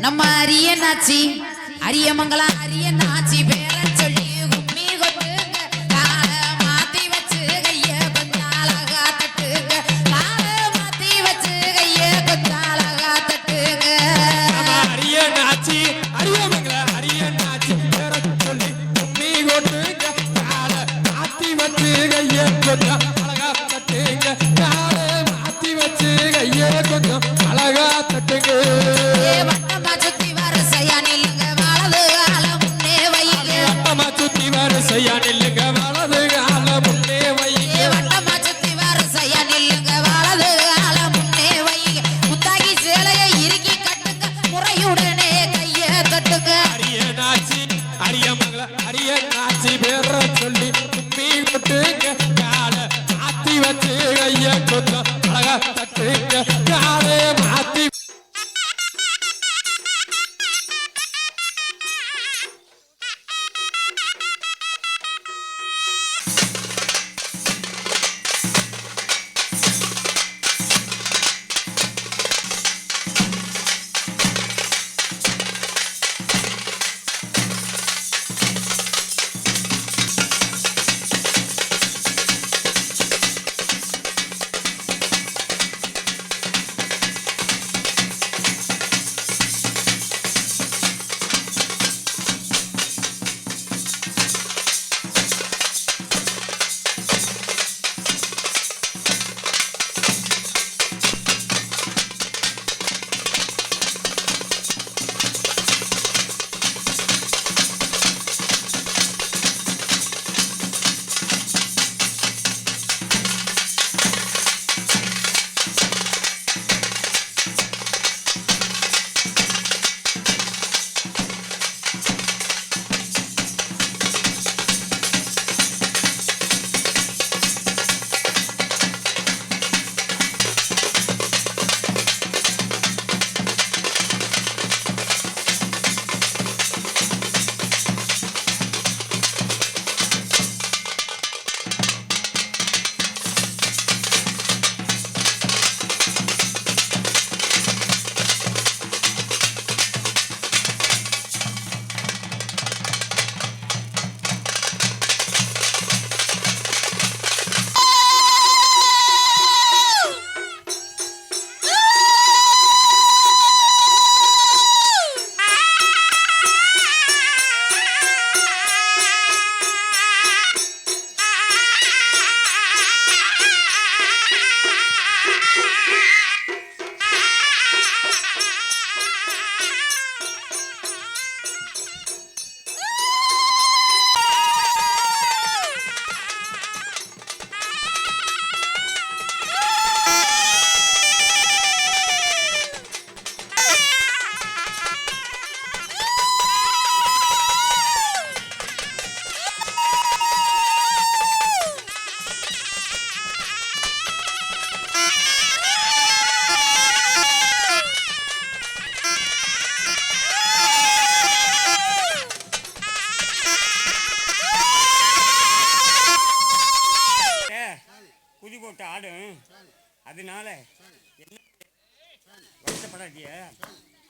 நம்ம அரியனாச்சி அரியமங்கலம் அரியனாச்சி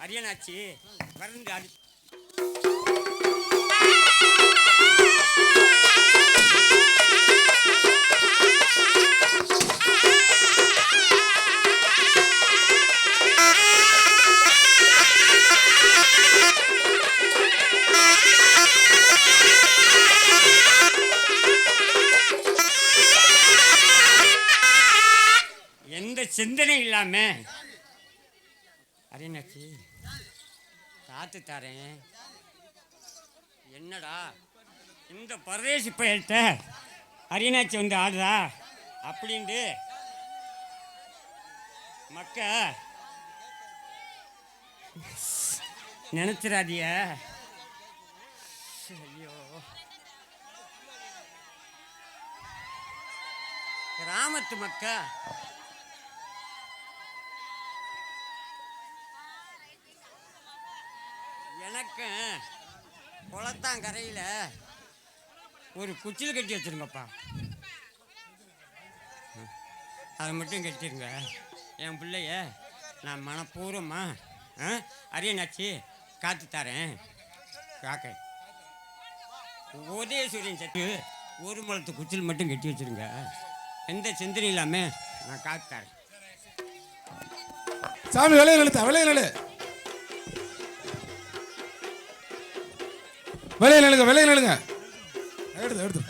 அரியனாச்சி வரந்து அடி எந்த சிந்தனை இல்லாமல் என்னாச்சு? காத்து தாரேன். என்னடா? இந்த பரதேசி பயல்கிட்ட அரியனாச்சி வந்து ஆடுறா? அப்படின்ட்டு மக்க நினச்சிடாதிய ஐயோ. கிராமத்து மக்கள் எனக்கு குளத்தாங்கரையில் ஒரு குச்சியில் கட்டி வச்சுருங்கப்பா. அதை மட்டும் கட்டிடுங்க என் பிள்ளைய நான் மனப்பூர்வமாக அரியனாச்சி காத்து தரேன். காக்க. உதயசூரியன் சத்து ஒரு முளத்து குச்சில் மட்டும் கட்டி வச்சுருங்க. எந்த சிந்தனை இல்லாமல் நான் காத்து தரேன். சாமி விளையாடு விளையாடு விலையில் எழுங்க விலையில் எழுங்க எடுத்து எடுத்து.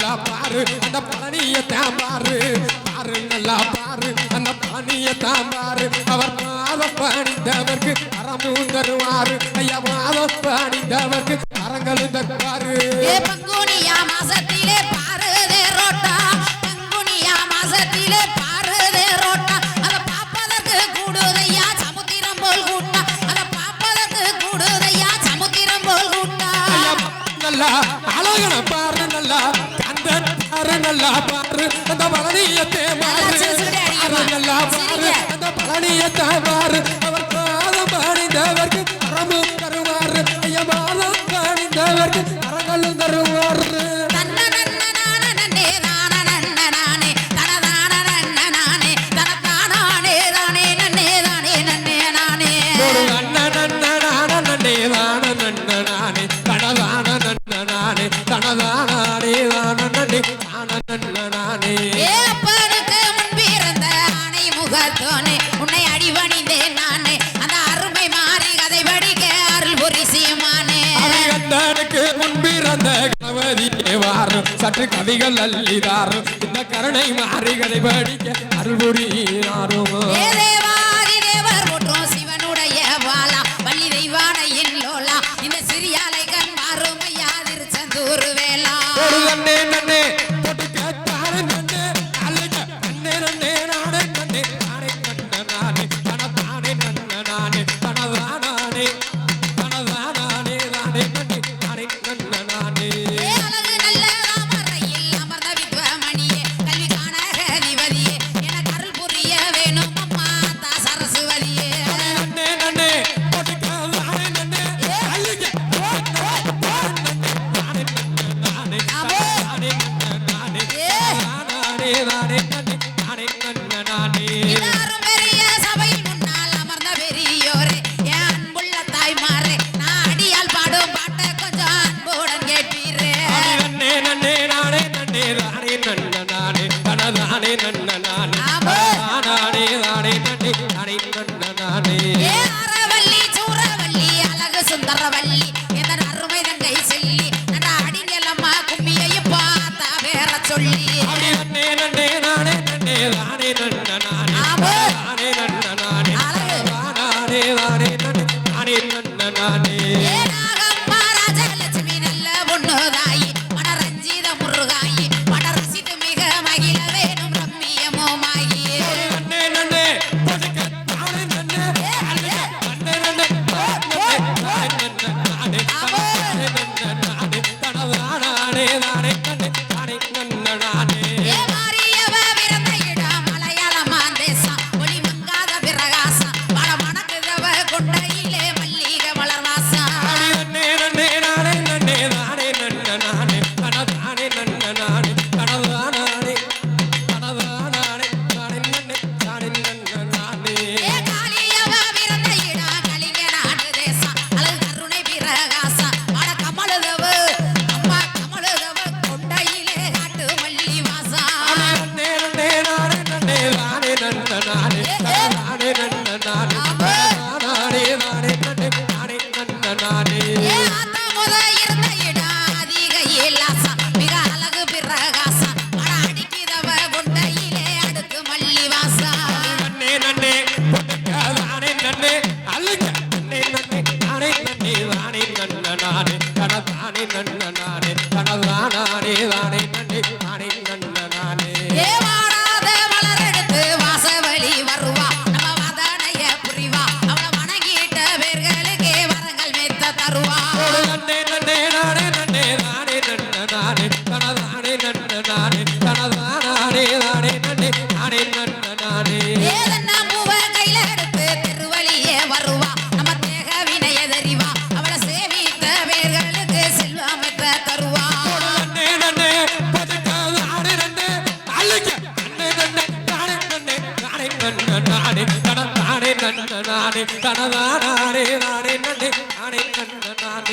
நல்லா பாரு அந்த பழனியை தான் பாரு. பாரு நல்லா பாரு அந்த பழனியை தான் பாரு. அவர் மாதம் பணிந்தவர்க்கு அறமும் தருவாரு. ஐயா மாதம் பணிந்தவர்க்கு அறங்களும் தருவாரு. பங்குனியா மாசத்திலே பாருதே ரோட்டா. பங்குனியா மாசத்திலே பாருதே ரோட்டா. அதை பார்ப்பதற்கு கூடுதையா சமுத்திரம் போல் கூட்டா. அதை பார்ப்பதற்கு கூடுதையா சமுத்திரம் போல் கூட்டா. நல்லா பாரு. நல்லா பாரு அந்த பழனியத்தை பாரு நல்லா பாரு. அந்த பழனியத்தை பாரு அவர் பாதம் பணிந்தவர்க்கு அறமும் தருவார். ஐயா பாதம் பணிந்தவர்க்கு அறங்களும் தருவார். சற்று கவிகள் அள்ளிதார். இந்த கருணை மாறிகளை படிக்க அருள்புரியாரும்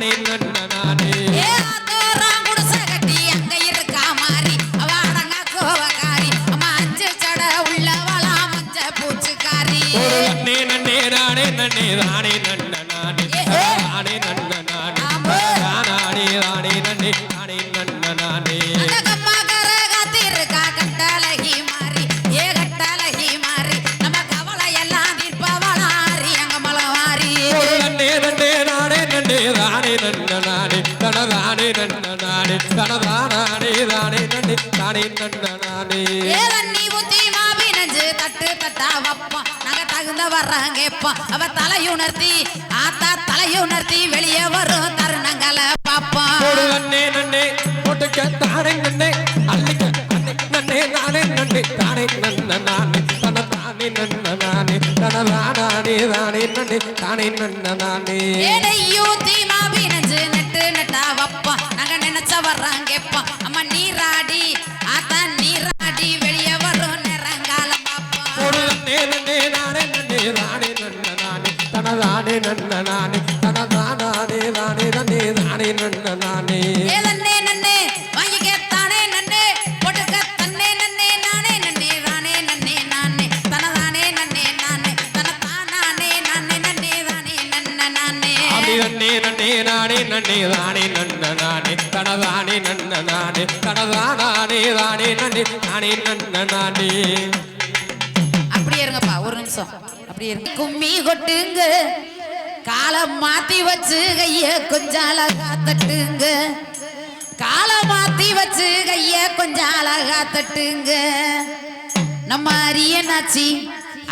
not even know. ஊத்தி மாவி நஞ்சு தட்டு தட்டா வப்பா நாங்க தகுந்த வர்றாங்க இப்போ அவ தலையுணர்த்தி ஆத்தா தலையுணர்த்தி வெளியே வரும் தருணங்களை பாப்பா போடு அண்ணே நன்னே போட்டுக்க தானே நன்னே அள்ளிக்க நன்னே நானே. நன்னே தானே நன்னே நஞ்சு நட்டு நட்டா வப்பா நாங்க நினைச்ச வர்றாங்க இப்போ அம்மா நீராடி நானே. நன்ன நானே. தன தானே நானே. தன்னே நானே நன்ன அப்படி அப்படியே இருங்கப்பா ஒரு நிமிஷம். அப்படி இருக்கு கும்மி கொட்டுங்க. காலம் மாத்தி வச்சு கைய கொஞ்சம் அழகா தட்டுங்க. காலை மாத்தி வச்சு கைய கொஞ்சம் அழகா தட்டுங்க. நம்ம அரியனாச்சி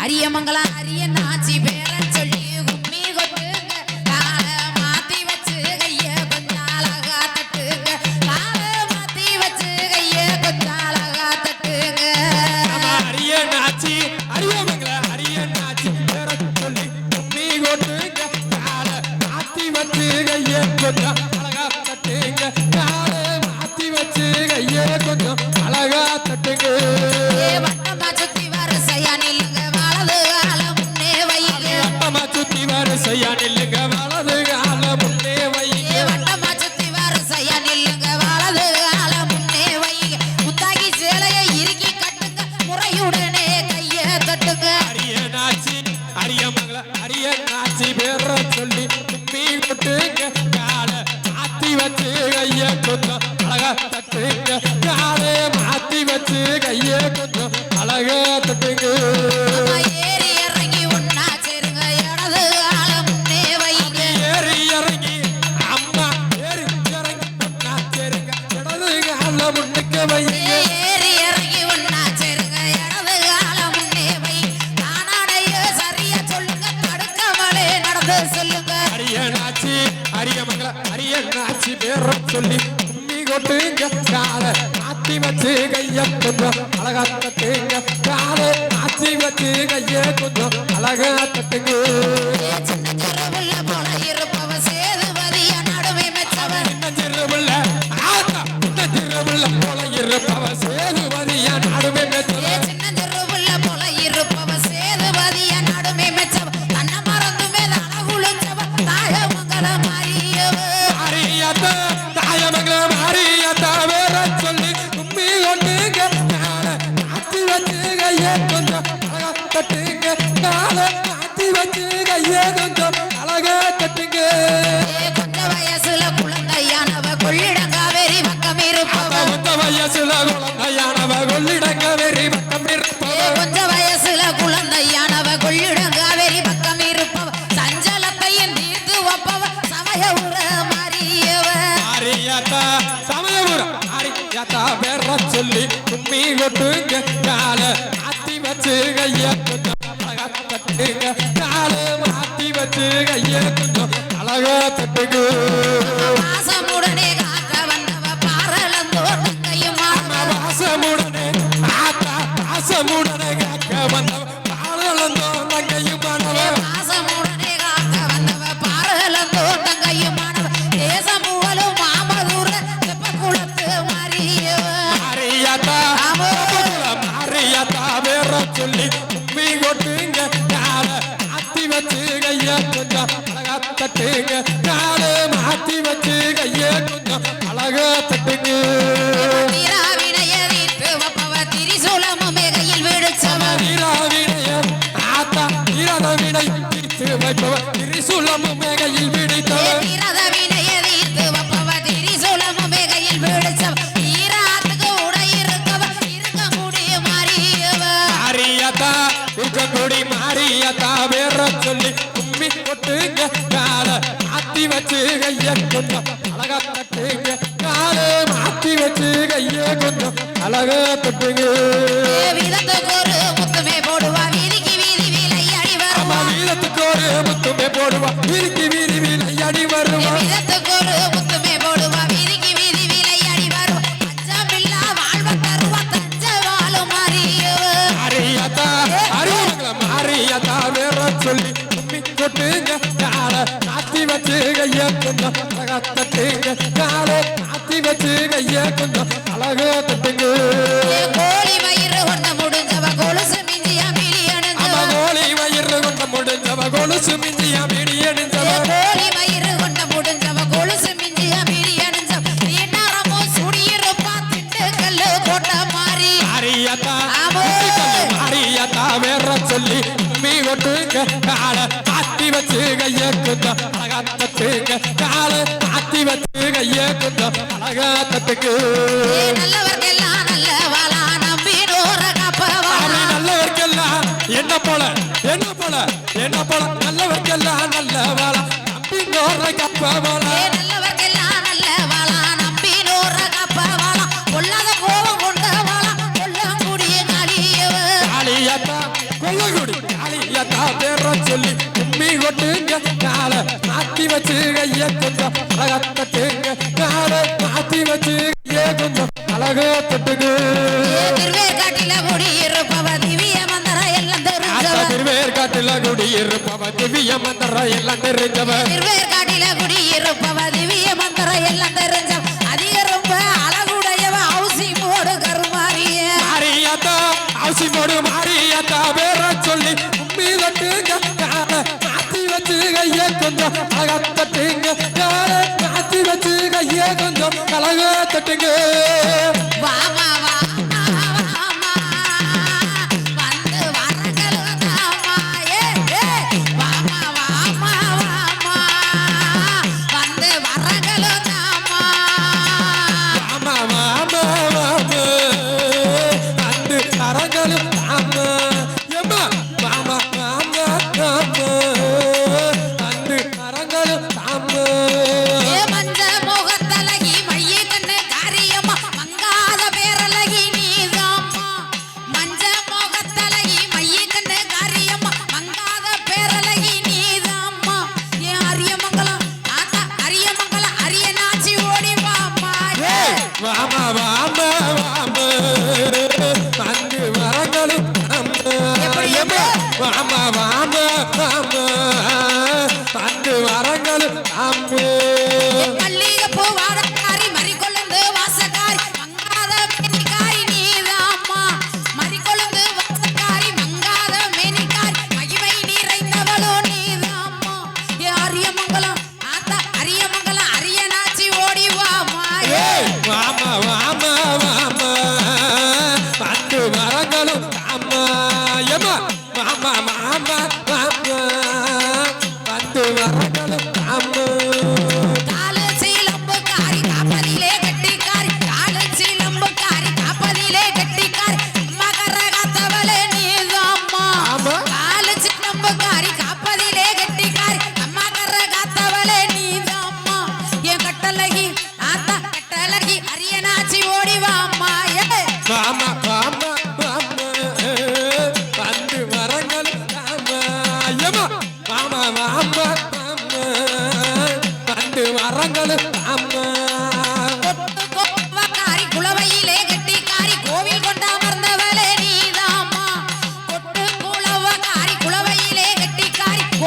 அரியமங்கலம் அரியனாச்சி ஏறம் சொல்லி கும்மி கொட்டுங்க கால ஆத்தி வச்சு கைய கொஞ்சம் அழகா தட்டுங்க கால ஆத்தி வச்சு கைய கொஞ்சம் அழகா தட்டுங்க மனசுல குழந்தை கொட்டுங்க காலை நாத்தி வச்சு கைய கொஞ்சம் அழகா தட்டுங்க காலை நாத்தி வச்சு கைய கொஞ்சம் அழகா தட்டுங்க. கோழி வயிறு கொண்ட முடிஞ்சவ கொலுசு மிஞ்சியா மீறி அணிஞ்சவ. கோழி வயிறு கொண்ட முடிஞ்சவ கொலுசு மிஞ்சியா மீறி அணிஞ்சவ. கோழி வயிறு கொண்ட முடிஞ்சவ கொலுசு மிஞ்சியா மீறி அணிஞ்சவ. நேரமோ சுடியிருப்பா திட்டு கல்லு கொண்ட மாறி மாறியதா மாறியதா வேற சொல்லி மீ கொட்டுங்க காலை வச்சுக இயக்குதான் அழகாத்தத்துக்கு கால ஆத்தி வச்சுக இயக்குதான் அழகாத்தத்துக்கு நல்லவர்க்கெல்லாம் என்ன போல என்ன போல என்ன போல? நல்லவர்க்கெல்லாம் நல்லவாளா நம்பி நோர கப்பவாளா. கொள்ளகுடி அழியதா பேர சொல்லி. மாத்தி கொட்டுங்க கால மாத்தி வச்சு கைய கொஞ்சம் அழகத்தட்டுங்க கால மாத்தி வச்சு கைய கொஞ்சம் அழக தொட்டுங்க திருவேற்காட்டில குடியிருப்பவ திவ்ய மந்தர எல்லாம் தெரிஞ்சவ திருவேற்காட்டில குடியிருப்பவ திவ்ய மந்தர எல்லாம் தெரிஞ்சவ திருவேற்காட்டில குடியிருப்பவ திவ்ய மந்தர எல்லாம் தெரிஞ்சவ அதிக ரொம்ப அழகுடையவ பேர் கொஞ்சம் அழகா தட்டுங்க யாரை மாற்றி வச்சுங்க ஏன் கொஞ்சம் கலவே தட்டுங்க. வாமா வா.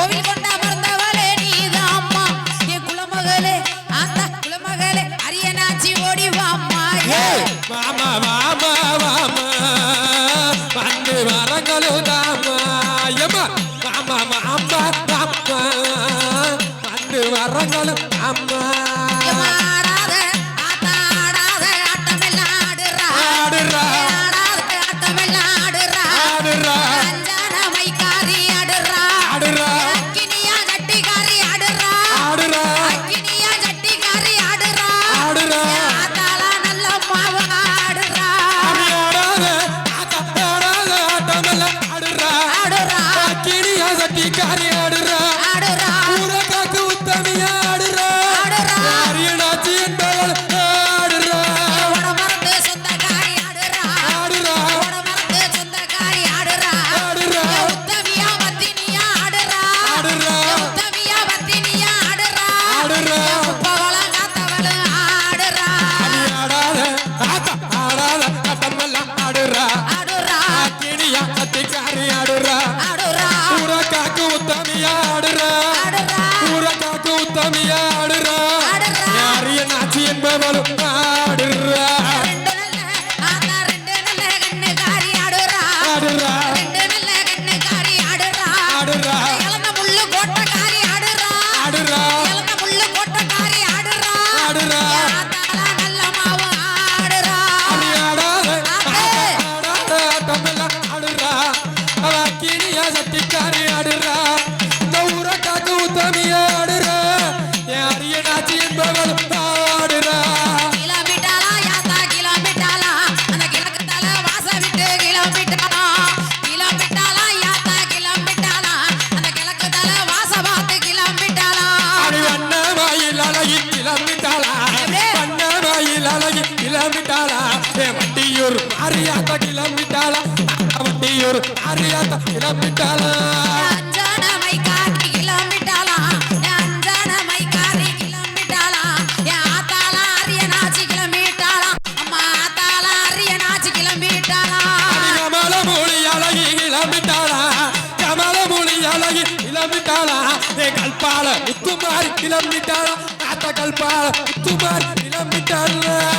கோவில் இளம் விட்டாளா கல்பால முத்துமார் கிளம்பிட்டாளா? தாத்தா கல்பால முத்துமார் கிளம்பிட்டாளா?